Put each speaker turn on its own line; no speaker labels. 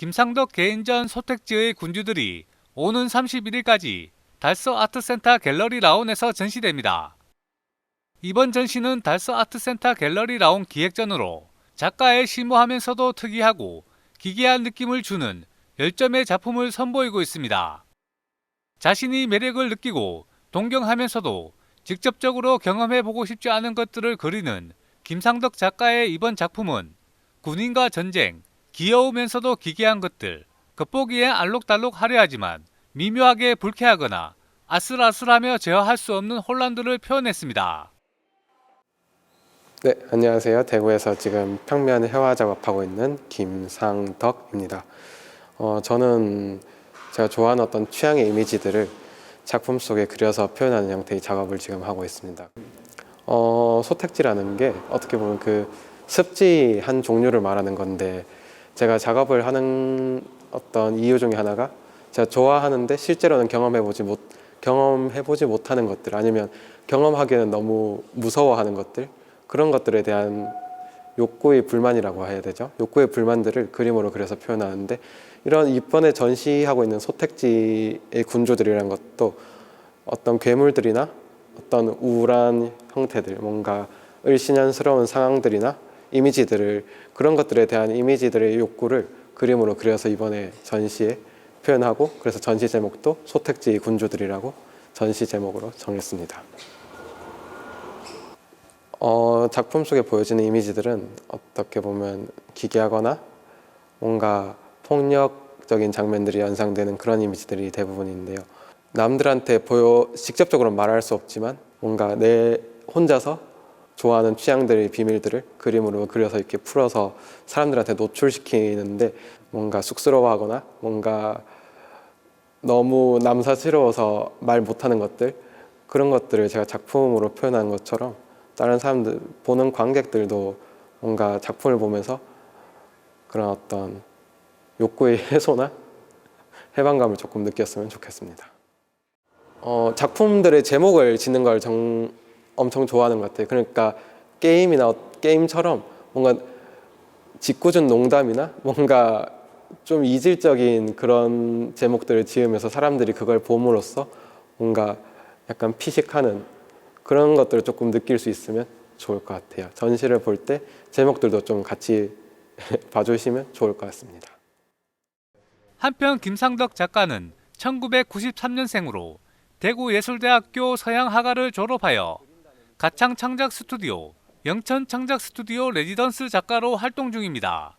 김상덕 개인전 소택지의 군주들이 오는 31일까지 달서 아트센터 갤러리 라운에서 전시됩니다. 이번 전시는 달서 아트센터 갤러리 라운 기획전으로 작가의 심오하면서도 특이하고 기괴한 느낌을 주는 10점의 작품을 선보이고 있습니다. 자신이 매력을 느끼고 동경하면서도 직접적으로 경험해보고 싶지 않은 것들을 그리는 김상덕 작가의 이번 작품은 군인과 전쟁, 귀여우면서도 기괴한 것들, 겉보기엔 알록달록 화려하지만 미묘하게 불쾌하거나 아슬아슬하며 제어할 수 없는 혼란들을 표현했습니다.
네, 안녕하세요. 대구에서 지금 평면 회화 작업하고 있는 김상덕입니다. 어, 저는 제가 좋아하는 어떤 취향의 이미지들을 작품 속에 그려서 표현하는 형태의 작업을 지금 하고 있습니다. 어, 소택지라는 게 어떻게 보면 그 습지 한 종류를 말하는 건데 제가 작업을 하는 어떤 이유 중에 하나가 제가 좋아하는데 실제로는 경험해보지 못 경험해보지 못하는 것들 아니면 경험하기에는 너무 무서워하는 것들 그런 것들에 대한 욕구의 불만이라고 해야 되죠. 욕구의 불만들을 그림으로 그려서 표현하는데 이런 이번에 전시하고 있는 소택지의 군주들이라는 것도 어떤 괴물들이나 어떤 우울한 형태들, 뭔가 을신연스러운 상황들이나 이미지들을 그런 것들에 대한 이미지들의 욕구를 그림으로 그려서 이번에 전시에 표현하고 그래서 전시 제목도 소택지 군주들이라고 전시 제목으로 정했습니다. 어, 작품 속에 보여지는 이미지들은 어떻게 보면 기괴하거나 뭔가 폭력적인 장면들이 연상되는 그런 이미지들이 대부분인데요. 남들한테 보여 직접적으로 말할 수 없지만 뭔가 내 혼자서 좋아하는 취향들의 비밀들을 그림으로 그려서 이렇게 풀어서 사람들한테 노출시키는데 뭔가 쑥스러워하거나 뭔가 너무 남사스러워서 말 못하는 것들 그런 것들을 제가 작품으로 표현한 것처럼 다른 사람들 보는 관객들도 뭔가 작품을 보면서 그런 어떤 욕구의 해소나 해방감을 조금 느꼈으면 좋겠습니다. 어, 작품들의 제목을 짓는 걸 정, 엄청 좋아하는 것 같아요. 그러니까 게임이나 어- 게임처럼 뭔가 짓궂은 농담이나 뭔가 좀 이질적인 그런 제목들을 지으면서 사람들이 그걸 봄으로써 뭔가 약간 피식하는 그런 것들을 조금 느낄 수 있으면 좋을 것 같아요. 전시를 볼 때 제목들도 좀 같이 봐주시면 좋을 것 같습니다.
한편 김상덕 작가는 1993년생으로 대구예술대학교 서양화가를 졸업하여 가창 창작 스튜디오, 영천 창작 스튜디오 레지던스 작가로 활동 중입니다.